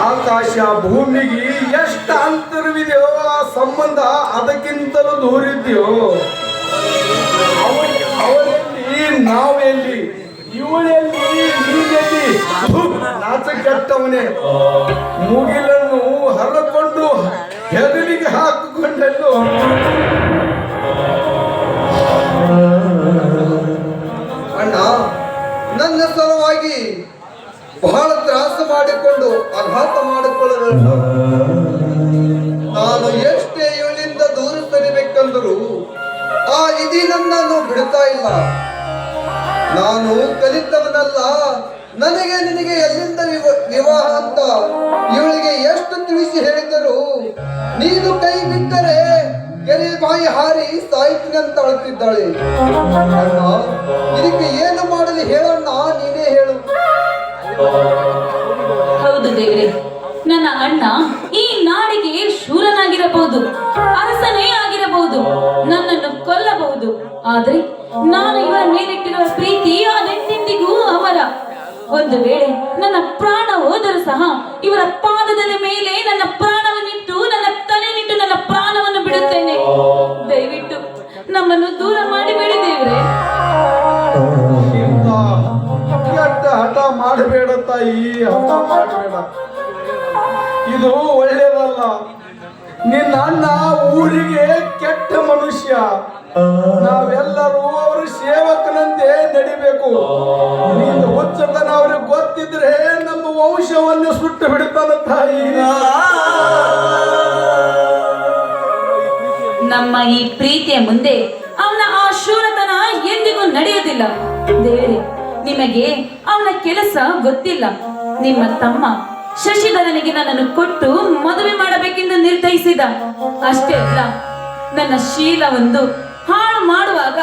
ಆಕಾಶ ಭೂಮಿಗೆ ಎಷ್ಟು ಅಂತರವಿದೆಯೋ ಆ ಸಂಬಂಧ ಅದಕ್ಕಿಂತಲೂ ದೂರ ಅವರಲ್ಲಿ ನಾವೆಲ್ಲಿ, ಇವಳಲ್ಲಿ ನೀನೆಲ್ಲಿ ನಾಚ ಕೆಟ್ಟವನೇ ಮುಗಿಲನ್ನು ಹರಕೊಂಡು ಹೆದರಿಗೆ ಹಾಕಿಕೊಂಡಲ್ಲೋ. ಅಣ್ಣ, ನನ್ನ ಸಲುವಾಗಿ ಬಹಳ ತ್ರಾಸ ಮಾಡಿಕೊಂಡು ಆಘಾತ ಮಾಡಿಕೊಳ್ಳಲು ನಾನು ಎಷ್ಟೇ ಇವಳಿಂದ ದೂರ ಸರಿಬೇಕೆಂದರೂ ಆ ಇದಿ ನನ್ನನ್ನು ಬಿಡುತ್ತಾ ಇಲ್ಲ. ನಾನು ಕಲಿತವನಲ್ಲ ನನಗೆ ನಿನಗೆ ಎಲ್ಲಿಂದ ವಿವ- ವಿವಾಹ ಅಂತ ಇವಳಿಗೆ ಎಷ್ಟು ತಿಳಿಸಿ ಹೇಳಿದರು ನೀನು ಕೈ ಬಿಟ್ಟರೆ ಕೆರೆ ಬಾಯಿ ಹಾರಿ ಸಾಯ್ತೀನಿ ಅಂತ ಅಳುತ್ತಿದ್ದಾಳೆ ಇದಕ್ಕೆ ಏನು ಮಾಡಲಿ ಹೇಳಣ್ಣ ನೀನೇ ಹೇಳು. ಶೂರನಾಗಿರಬಹುದು ಅರಸನೇ ಆಗಿರಬಹುದು. ನನ್ನನ್ನು ಕೊಲ್ಲಬಹುದು. ಆದರೆ ನಾನು ಇವರ ಮೇಲಿಟ್ಟಿರುವ ಪ್ರೀತಿ ಅದೆಂದೆಂದಿಗೂ ಅವರ. ಒಂದು ವೇಳೆ ನನ್ನ ಪ್ರಾಣ ಹೋದರೂ ಸಹ ಇವರ ಪಾದದ ಮೇಲೆ ನನ್ನ ಪ್ರಾಣವನ್ನಿಟ್ಟು, ನನ್ನ ತಲೆನಿಟ್ಟು ನನ್ನ ಪ್ರಾಣವನ್ನು ಬಿಡುತ್ತೇನೆ. ದಯವಿಟ್ಟು ನಮ್ಮನ್ನು ದೂರ ಮಾಡಿ ಬಿಡಿದೇವ್ರೆ ಹಠ ಮಾಡಬೇಡ ತಾಯಿ, ಹಠ ಮಾಡಬೇಡ. ಇದು ಒಳ್ಳೇದಲ್ಲ. ನಿನ್ನ ಅಣ್ಣ ಊರಿಗೆ ಕೆಟ್ಟ ಮನುಷ್ಯ. ನಾವೆಲ್ಲರೂ ಅವರು ಸೇವಕನಂತೆ ನಡಿಬೇಕು. ನಿನ್ನ ಹುಚ್ಚತನ ಅವ್ರಿಗೆ ಗೊತ್ತಿದ್ರೆ ನಮ್ಮ ವಂಶವನ್ನು ಸುಟ್ಟು ಬಿಡ್ತಾನ ತಾಯಿ. ನಮ್ಮ ಈ ಪ್ರೀತಿಯ ಮುಂದೆ ಅವನ ಆ ಶೂರತನ ಎಂದಿಗೂ ನಡೆಯುವುದಿಲ್ಲ. ದೇವರೇ, ನಿಮಗೆ ಅವನ ಕೆಲಸ ಗೊತ್ತಿಲ್ಲ. ನಿಮ್ಮ ತಮ್ಮ ಶಶಿಧರನಿಗೆ ನನ್ನನ್ನು ಕೊಟ್ಟು ಮದುವೆ ಮಾಡಬೇಕೆಂದು ನಿರ್ಧರಿಸಿದ. ಅಷ್ಟೇ ಅಲ್ಲ, ನನ್ನ ಶೀಲ ಒಂದು ಹಾಳು ಮಾಡುವಾಗ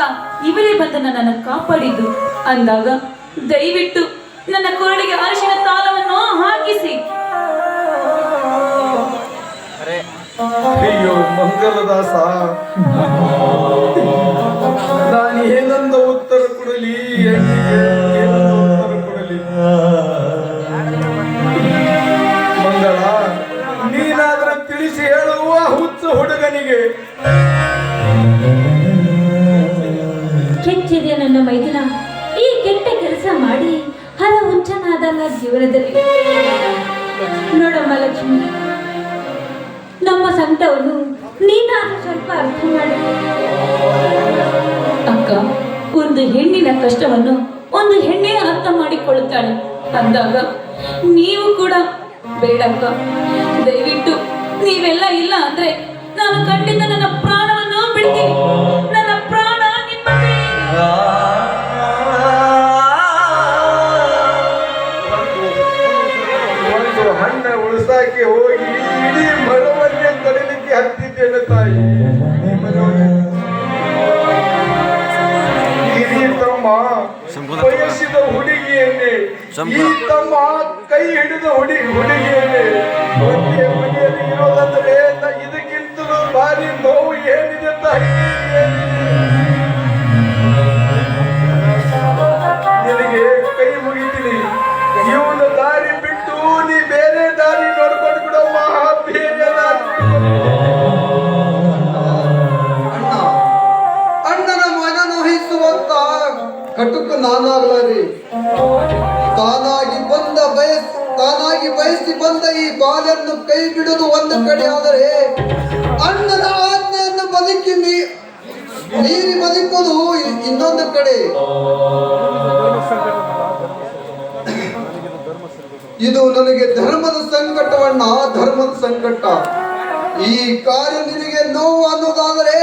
ಇವರೇ ಬಂದು ನನ್ನನ್ನು ಕಾಪಾಡಿದ್ದು. ಅಂದಾಗ ದಯವಿಟ್ಟು ನನ್ನ ಕೊರಳಿಗೆ ಅರಿಶಿನ ತಾಲವನ್ನು ಹಾಕಿಸಿ. ಅಯ್ಯೋ, ಮಂಗಲದಾಸ. ಹುಡುಗನಿಗೆ ಕೆಚ್ಚಿದೆ ನನ್ನ ಮೈದಿನ, ಈ ಕೆಟ್ಟ ಕೆಲಸ ಮಾಡಿ ಹರ ಹುಚ್ಚನಾದಲ್ಲ ಜೀವನದಲ್ಲಿ. ನೋಡಮ್ಮ ಲಕ್ಷ್ಮಿ, ನಮ್ಮ ಸಂತವನ್ನು ನೀನಾದ್ರೂ ಸ್ವಲ್ಪ ಅರ್ಥ ಮಾಡಿ. ಅಕ್ಕ, ಒಂದು ಹೆಣ್ಣಿನ ಕಷ್ಟವನ್ನು ಒಂದು ಹೆಣ್ಣೆ ಅರ್ಥ ಮಾಡಿಕೊಳ್ಳುತ್ತಾಳೆ. ಅಂದಾಗ ನೀವು ಕೂಡ ಬೇಡಕ್ಕ. ದಯವಿಟ್ಟು ನೀವೆಲ್ಲ ಇಲ್ಲ ಅಂದ್ರೆ ನಾನು ಖಂಡಿತ ನನ್ನ ಪ್ರಾಣವನ್ನು ಬಿಡ್ತೀನಿ. ನನ್ನ ಪ್ರಾಣ ನಿಮ್ಮ. ಒಂದು ಹಣ್ಣ ಉಳಿಸಾಕೆ ಹೋಗಿ ಇಡೀ ಮರವನ್ನೇ ತಡಿಲಿಕ್ಕೆ ಹತ್ತಿದ್ದೇನೆ ತಾಯಿ. ತಮ್ಮ ಬಯಸಿದ ಹುಡುಗಿಯನ್ನೇ ಈ ತಮ್ಮ ಕೈ ಹಿಡಿದ ಹುಡುಗಿ ಹುಡುಗಿಯನ್ನೇ ಬಂದ ಈ ಬಾಲನ್ನು ಕೈ ಬಿಡುವುದು ಒಂದು ಕಡೆ ಆದರೆ ಅಣ್ಣನ ಆಜ್ಞೆಯನ್ನು ಬದುಕಿ ನೀರಿ ಬದುಕೋದು ಇನ್ನೊಂದು ಕಡೆ. ಇದು ನನಗೆ ಧರ್ಮದ ಸಂಕಟವಣ್ಣ ಧರ್ಮದ ಸಂಕಟ. ಈ ಕಾರ್ಯ ನಿನಗೆ ನೋವು ಅನ್ನೋದಾದರೆ,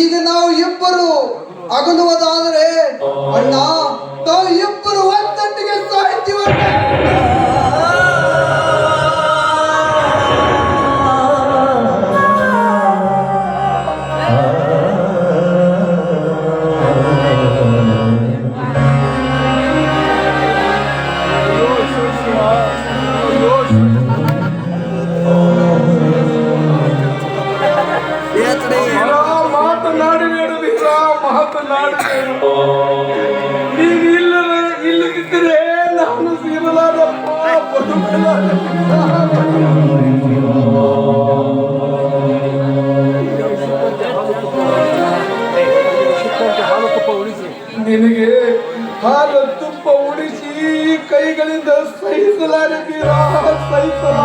ಈಗ ನಾವು ಇಬ್ಬರು ಅಗಲುವುದಾದರೆ, ಅಣ್ಣ ನಾವು ಇಬ್ಬರು ಒಂದಟ್ಟಿಗೆ ಸಾಯ್ತೀವಣ್ಣ ನಿನಗೆ ಹಾಲು ತುಪ್ಪ ಉಳಿಸಿ ಕೈಗಳಿಂದ ಸಹಿಸಲಾರೆ ಸಹಿಸಲ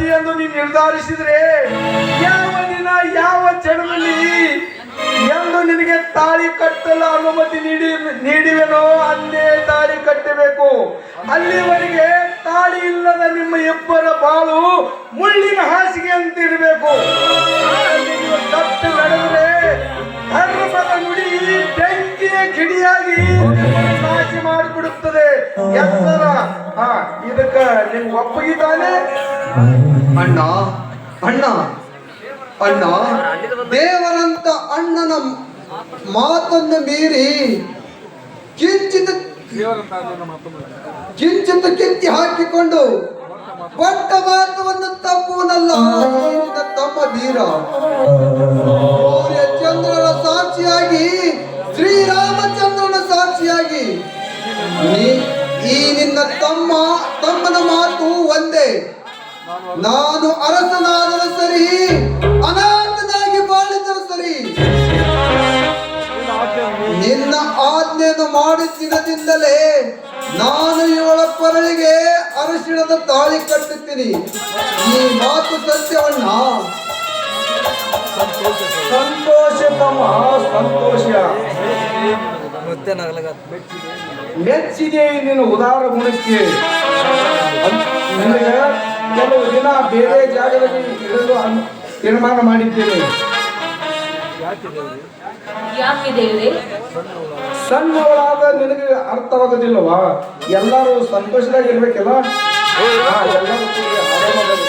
ಸತಿ ಎಂದು ನೀನು ನಿರ್ಧರಿಸಿದ್ರೆ ಯಾವ ದಿನ, ಯಾವ ಚಡದಲ್ಲಿ ಎಂದು ನಿನಗೆ ತಾಳಿ ಕಟ್ಟಲು ಅನುಮತಿ ನೀಡಿ, ನೀಡಿವೆನೋ ಅಂದೇ ತಾಳಿ ಕಟ್ಟಬೇಕು. ಅಲ್ಲಿವರೆಗೆ ತಾಳಿ ಇಲ್ಲದ ನಿಮ್ಮ ಇಬ್ಬರ ಬಾಳು ಮುಳ್ಳಿನ ಹಾಸಿಗೆ ಅಂತಿರಬೇಕು ತಪ್ಪು ನಡೆದರೆ ಧರ್ಮದ ನುಡಿ ಬೆಂಕಿಯ ಕಿಡಿಯಾಗಿ ನಾಶಿ ಮಾಡಿಬಿಡುತ್ತದೆ ಎತ್ತರ ಹಾ, ಇದಕ್ಕ ನಿಮ್ಗೆ ಒಪ್ಪಗಿದ್ದಾನೆ ಅಣ್ಣ ಅಣ್ಣ ಅಣ್ಣ, ದೇವರಂತ ಅಣ್ಣನ ಮಾತನ್ನು ಮೀರಿ ಕಿಂಚಿತ ಕಿಂಚಿತ ಕಿತ್ತಿ ಹಾಕಿಕೊಂಡು ಪಟ್ಟ ಮಾತವನ್ನು ತಪ್ಪುವನಲ್ಲ ತಮ್ಮ ವೀರ. ನಾನು ಅರಸನಾದರೂ ಸರಿ ಅನಾಥನಾಗಿ ಬಾಳಿದರೂ ಸರಿ. ನಿನ್ನ ಆಜ್ಞೆಯನ್ನು ಮಾಡಿ ದಿನದಿಂದಲೇ ನಾನು ಇವಳ ಪರಳಿಗೆ ಅರಶಿಣದ ತಾಳಿ ಕಟ್ಟುತ್ತೀನಿ ಈ ಮಾತು ಸತ್ಯವಣ್ಣ. ಸಂತೋಷ. ತಮ್ಮ ಸಂತೋಷ ಮೆಚ್ಚಿದೆ ನಿನ್ನ ಉದಾರ ಗುಣಕ್ಕೆ. ಕೆಲವು ದಿನ ಬೇರೆ ಜಾಗದಲ್ಲಿ ಇರಲು ಅನ್- ತೀರ್ಮಾನ ಮಾಡಿದ್ದೇವೆ. ಸಣ್ಣವಳಾದ ನಿನಗೆ ಅರ್ಥವಾಗೋದಿಲ್ಲವಾ ಎಲ್ಲರೂ ಸಂತೋಷದಾಗ ಇರ್ಬೇಕಲ್ಲ ಹಾ, ಎಲ್ಲರೂ ಆರಾಮದಲ್ಲಿ.